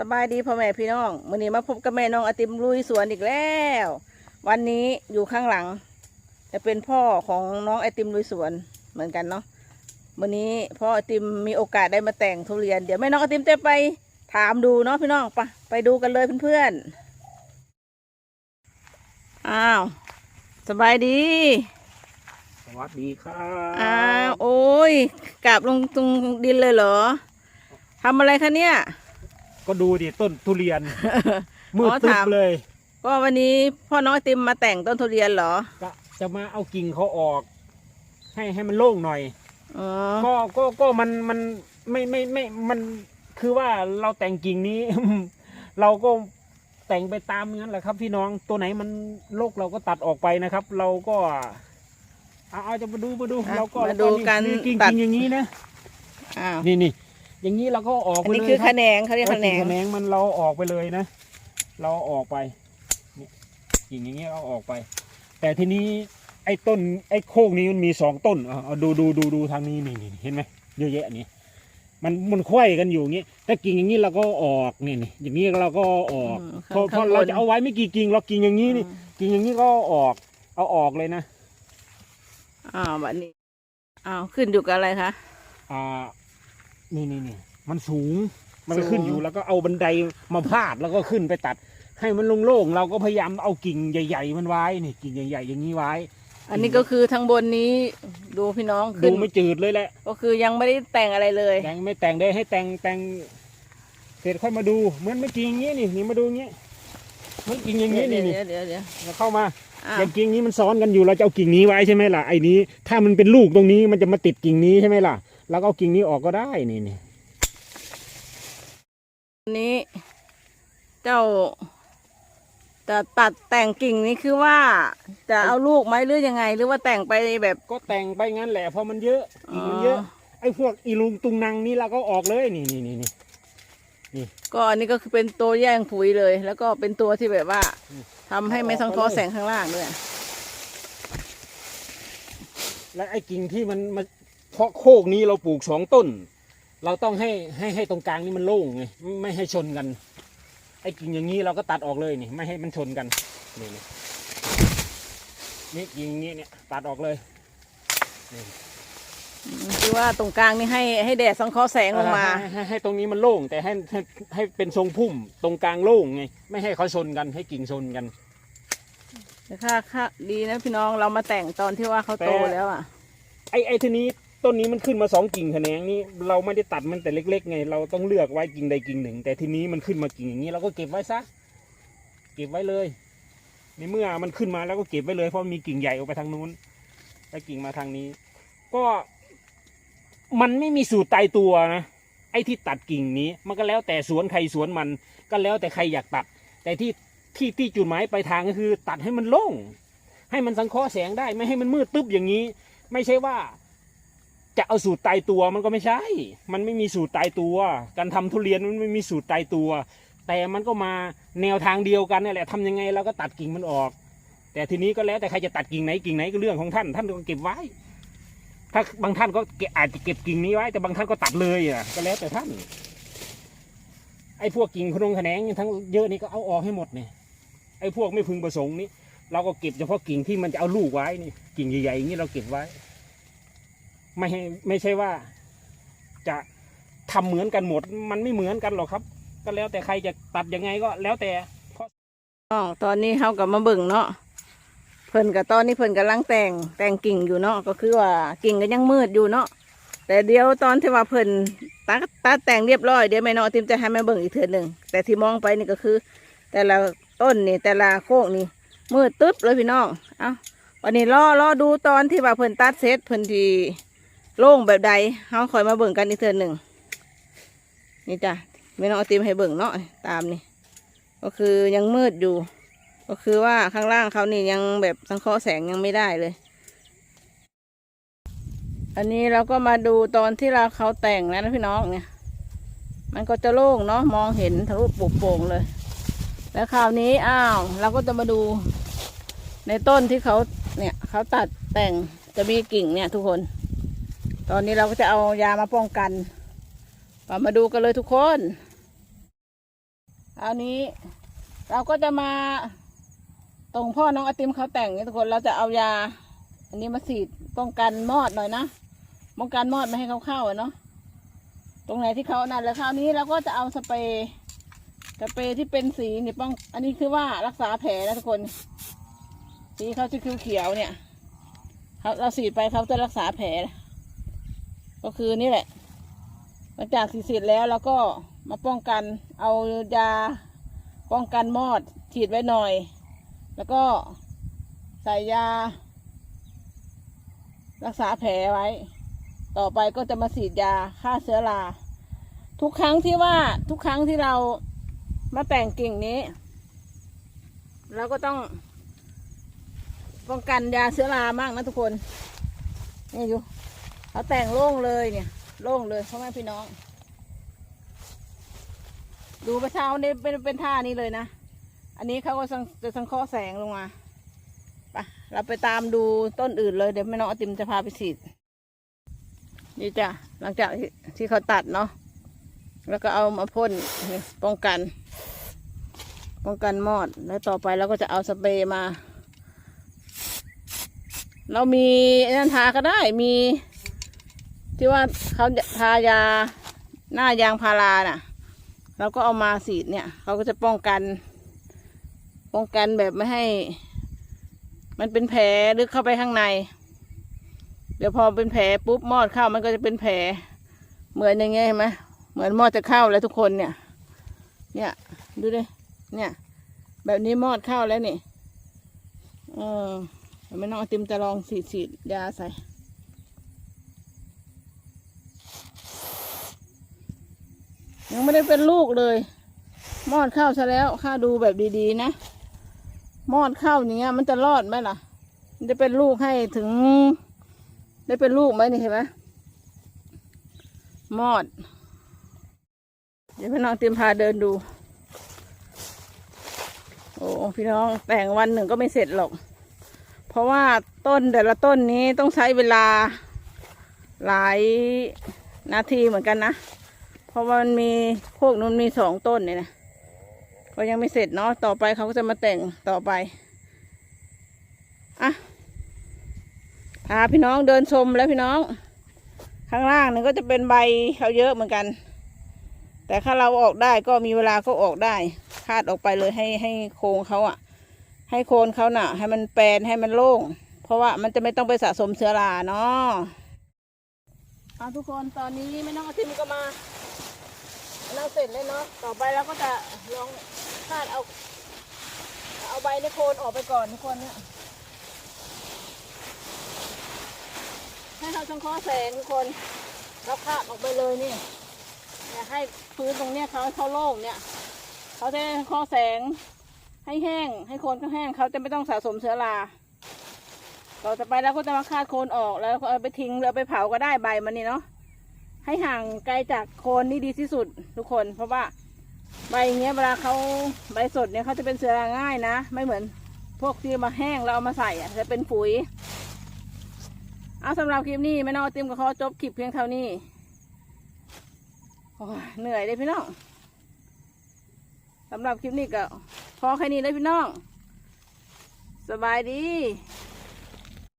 สบายดีพ่อแม่พี่น้องวันนี้มาพบกับแม่น้องไอติมลุยสวนอีกแล้ว วันนี้อยู่ข้างหลังจะเป็นพ่อของน้องไอติมลุยสวนเหมือนกันเนาะวันนี้พ่อไอติมมีโอกาสได้มาแต่งทุเรียนเดี๋ยวแม่น้องไอติมจะไปถามดูเนาะพี่น้องไปะไปดูกันเลยเพื่อนๆอ้าวสบายดีสวัสดีครับอ้าวโอ้ยกลับลงตรงดินเลยเหรอทำอะไรคะเนี่ย ก็ดูดิต้นทุเรียน มืดอ๋อตึ๊บถามเลยก็วันนี้พ่อน้องไอติมมาแต่งต้นทุเรียนเหรอ ก็จะมาเอากิ่งเขาออก ให้ให้มันโล่งหน่อยอ๋อก็ก็ก็มันมันไม่ไม่ไม่มันคือว่าเราแต่งกิ่งนี้ เราก็แต่งไปตามนั้นแหละครับ พี่น้องตัวไหนมันโรคเราก็ตัดออกไปนะครับ เราก็เอาเอาจะมาดูมาดูเราก็มาดูกันนี่กิ่งตัดกิ่งอย่างนี้นะอ้าวนี่นี่ อย่างนี้เราก็ออกอันไปนี้เลยคือคขรับแขนงเขาเรียกแขแขนงนงมันเราออกไปเลยนะ เราออกไปนี่กิ่งอย่างเงี้ยเราออกไป แต่ทีนี้ไอ้ต้นไอ้โค้งนี้มันมีสองต้นเอาเอาดูดูดูดูทางนี้นี่นี่เห็นไหมเยอะแยะนี่มันมันควยกันอยู่อย่างงี้ถ้ากิ่งอย่างนี้เราก็ออกนี่นี่อย่างนี้เราก็ออกอืมพอพอข้งบน เราจะเอาไว้ไม่กี่กิ่งเรากิ่งอย่างนี้นี่อืมกิ่งอย่างนี้ก็ออก เอาออกเลยนะ อ้าวบัดนี้อ้าวขึ้นอยู่กับอะไรคะ อ่า นี่นี่นี่มันสูง มันก็สูงขึ้นอยู่แล้วก็เอาบันไดมาพาดแล้วก็ขึ้นไปตัด ให้มันโล่งๆเราก็พยายามเอากิ่งใหญ่ ๆ มันไว้นี่กิ่งใหญ่ ๆ อย่างนี้ไว้ อันนี้ก็คือทางบนนี้ดูพี่น้องขึ้ดูนไม่จืดเลยแหละก็คือยังไม่ได้แต่งอะไรเลย แต่งไม่แต่งได้ให้แต่งแต่งเสร็จค่อยมาดูเหมือนไม่กิ่งอย่างนี้นี่นี่มาดูอย่างนี้เหมันกิ่งอย่างนี้นี่นี่เดี๋ยวเดี๋ยวเดี๋ยวเราเข้ามา อ้าวอย่างกิ่งนี้มันซ้อนกันอยู่เราจะเอากิ่งนี้ไว้ใช่ไหมล่ะไอ้นี้ถ้ามันเป็นลูกตรงนี้มันจะมาติดกิ่งนี้ใช่ไหมล่ะ เราก็เอากิ่งนี้ออกก็ได้นี่นี่อันนี้ เจ้าจะตัดแต่งกิ่งนี้คือว่า จะเอาลูกไหมหรือยังไง หรือว่าแต่งไปแบบก็แต่งไปงั้นแหละเพราะมันเยอะกิ่งมันเยอะไอ้พวกอีลุงตุงนังนี่เราก็ออกเลยนี่นี่นี่นี่ก็อันนี้ก็คือเป็นตัวแย่งปุ๋ยเลย แล้วก็เป็นตัวที่แบบว่าอืมทำให้ไม่ต้องท้อแสงข้างล่างด้วยและไอ้กิ่งที่มันมา เพราะโคกนี้เราปลูกสองต้น เราต้องให้ให้ให้ตรงกลางนี่มันโล่งไงไม่ให้ชนกัน ไอ้กิ่งอย่างนี้เราก็ตัดออกเลยนี่ ไม่ให้มันชนกันนี่นี่นี่กิ่งนี้เนี่ยตัดออกเลยคือว่าตรงกลางนี่ให้ให้แดดสังเคราะห์แสงลงมา ให้ให้ให้ตรงนี้มันโล่ง แต่ให้ให้ให้เป็นทรงพุ่ม ตรงกลางโล่งไงไม่ให้เขาชนกันให้กิ่งชนกันแต่ค่าค่าดีนะพี่น้องเรามาแต่งตอนที่ว่าเขาโตแต่แล้วอะ ไอ้ไอ้ทีนี้ ต้นนี้มันขึ้นมาสองกิ่งแขนงนี่เราไม่ได้ตัดมันแต่เล็ก ๆ ไง เราต้องเลือกไว้กิ่งใดกิ่งหนึ่ง แต่ทีนี้มันขึ้นมากิ่งอย่างนี้เราก็เก็บไว้ซะเก็บไว้เลย ในเมื่อมันขึ้นมาแล้วก็เก็บไว้เลยเพราะมีกิ่งใหญ่ออกไปทางนู้นแล้วกิ่งมาทางนี้ ก็ มันไม่มีสูตรตายตัวนะไอ้ที่ตัดกิ่งนี้ มันก็แล้วแต่สวนใครสวนมัน ก็แล้วแต่ใครอยากตัด แต่ที่ที่ที่จุดหมายปลายทางก็คือ ตัดให้มันโล่งให้มันสังเคราะห์แสงได้ไม่ให้มันมืดตึ๊บอย่างนี้ ไม่ใช่ว่า จะเอาสูตรตายตัวมันก็ไม่ใช่ มันไม่มีสูตรตายตัว การทำทุเรียนมันไม่มีสูตรตายตัว แต่มันก็มาแนวทางเดียวกันนี่แหละทำยังไงเราก็ตัดกิ่งมันออก แต่ทีนี้ก็แล้วแต่ใครจะตัดกิ่งไหนกิ่งไหนก็เรื่องของท่าน ท่านก็เก็บไว้ ถ้าบางท่านก็อาจจะเก็บกิ่งนี้ไว้ แต่บางท่านก็ตัดเลยอะ ก็แล้วแต่ท่าน ไอ้พวกกิ่งขนงแขนงทั้งเยอะนี่ก็เอาออกให้หมดเนี่ย ไอ้พวกไม่พึงประสงค์นี่เราก็เก็บเฉพาะกิ่งที่มันจะเอาลูกไว้นี่ กิ่งใหญ่ๆอย่างนี้เราเก็บไว้ ไม่ไม่ใช่ว่า จะทำเหมือนกันหมด มันไม่เหมือนกันหรอกครับ ก็แล้วแต่ใครจะตัดยังไงก็แล้วแต่อ๋อตอนนี้เขากับมาเบิ่งเนาะเพิ่นกับตอนนี้เพิ่นกำลังแต่งแต่งกิ่งอยู่เนาะก็คือว่ากิ่งก็ยังมืดอยู่เนาะแต่เดี๋ยวตอนที่ว่าเพิ่นตัดตัดแต่งเรียบร้อยเดี๋ยวแม่น้องติมจะให้แม่เบิ่งอีกเทื่อหนึ่งแต่ที่มองไปนี่ก็คือ แต่ละต้นนี่แต่ละโคกนี่มืดตึ๊บเลยพี่น้องเอ้าวันนี้รอรอดูตอนที่ว่าเพิ่นตัดเสร็จเพิ่นที่ โล่งแบบใดเฮาคอยมาเบิ่งกันอีกเทื่อหนึ่งนี่จ้ะแม่น้องเอาติมให้เบิ่งเนาะตามนี่ ก็คือยังมืดอยู่ ก็คือว่าข้างล่างเขานี่ยังแบบสังเคราะห์แสงยังไม่ได้เลย อันนี้เราก็มาดูตอนที่เราเขาแต่งแล้วนะพี่น้องเนี่ย มันก็จะโล่งเนาะมองเห็นทะลุปุกโป่งเลย แล้วคราวนี้อ้าวเราก็จะมาดูในต้นที่เขาเนี่ยเขาตัดแต่งจะมีกิ่งเนี่ยทุกคน ตอนนี้เราก็จะเอายามาป้องกันมาดูกันเลยทุกคนอันนี้เราก็จะมาตรงพ่อน้องอติมเขาแต่งนี่ทุกคนเราจะเอายา อันนี้มาฉีดป้องกันมอดหน่อยนะป้องกันมอดไม่ให้เขาเข้าเนาะตรงไหนที่เขานั่นแล้วคราวนี้เราก็จะเอาสเปรย์สเปรย์ที่เป็นสีนี่ป้อง อันนี้คือว่ารักษาแผลนะทุกคน สีเขาจะเขียวๆเนี่ยเขาเราฉีดไปเขาจะรักษาแผล ก็คือนี่แหละ หลังจากฉีเสร็จแล้วเราก็มาป้องกัน เอายาป้องกันมอดฉีดไว้หน่อย แล้วก็ใส่ยา รักษาแผลไว้ ต่อไปก็จะมาฉีดยาฆ่าเชื้อรา ทุกครั้งที่ว่าทุกครั้งที่เรามาแต่งกิ่งนี้ เราก็ต้องป้องกันยาเชื้อรามากนะทุกคน นี่ดู เขาแต่งโล่งเลยเนี่ยโล่งเลยพ่อแม่พี่น้อง ดูประเช้านี่เป็นเป็นท่านี้เลยนะ อันนี้เขาก็จะสังเคราะห์แสงลงมาไปเราไปตามดูต้นอื่นเลยเดี๋ยวแม่น้องอติมจะพาไปฉีดนี่จ้ะหลังจากที่ที่เขาตัดเนาะแล้วก็เอามาพ่นป้องกัน ป้องกันมอดแล้วต่อไปเราก็จะเอาสเปรย์มา เรามีนันทาก็ได้มี ที่ว่าเขาทายาหน้ายางพาราน่ะ เราก็เอามาสีดเนี่ยเขาก็จะป้องกัน ป้องกันแบบไม่ให้ มันเป็นแผลลึกเข้าไปข้างใน เดี๋ยวพอเป็นแผลปุ๊บมอดเข้ามันก็จะเป็นแผล เหมือนอย่างเงี้ยเห็นไหมเหมือนมอดจะเข้าแล้วทุกคนเนี่ย เนี่ยดูดิเนี่ย แบบนี้มอดเข้าแล้วนี่เออเดี๋ยวแม่น้องไอติมจะลองฉีดฉีดยาใส่ ยังไม่ได้เป็นลูกเลยมอดเข้าซะแล้วข้าดูแบบดีๆนะมอดเข้าอย่างเงี้ย มันจะรอดไหมล่ะ มันจะเป็นลูกให้ถึง ได้เป็นลูกไหมนี่เห็นไหมมอด เดี๋ยวพี่น้องเตรียมพาเดินดู โอ้พี่น้องแต่งวันหนึ่งก็ไม่เสร็จหรอก เพราะว่าต้นแต่ละต้นนี้ต้องใช้เวลาหลายนาทีเหมือนกันนะ ราะว่ามันมีพวกนู้นมีสองต้นเนี่ยนะก็ยังไม่เสร็จเนาะต่อไปเขาก็จะมาแต่งต่อไปอะพาพี่น้องเดินชมแล้วพี่น้อง ข้างล่างนี่ก็จะเป็นใบเขาเยอะเหมือนกัน แต่ถ้าเราออกได้ก็มีเวลาก็ออกได้ คาดออกไปเลยให้ให้โคงเขาอะให้โคนเขาน่ะ ให้มันแปลนให้มันโล่ง เพราะว่ามันจะไม่ต้องไปสะสมเชื้อราเนาะเอาทุกคนตอนนี้ไม่น้องอาทิมก็มา เราเสร็จแล้วเนาะ ต่อไปเราก็จะลองคาดเอา เอาใบในโคนออกไปก่อนทุกคนเนี่ย ให้เขาสังเคราะห์แสงทุกคนแล้วคาดออกไปเลยนี่เนี่ยให้พื้นตรงเนี้ยเขาเขาโล่งเนี่ยเขาจะสังเคราะห์แสงให้แห้ง ให้โคนเขาแห้งเขาจะไม่ต้องสะสมเชื้อราต่อจากไปเราก็จะมาคาดโคนออกแล้วก็เอาไปทิ้งหรือเอาไปเผาก็ได้ใบมันนี่เนาะ ให้ห่างไกลจากโคนนี่ดีที่สุดทุกคน เพราะว่าใบอย่างเงี้ยเวลาเขาใบสดเนี่ยเขาจะเป็นเชื้อราง่ายนะ ไม่เหมือนพวกที่มาแห้งแล้วเอามาใส่อะจะเป็นปุ๋ย เอาสำหรับคลิปนี้แม่น้องติมก็ขอจบคลิปเพียงเท่านี้เหนื่อยเลยพี่น้องสำหรับคลิปนี้ก็พอแค่นี้เลยพี่น้อง สบายดี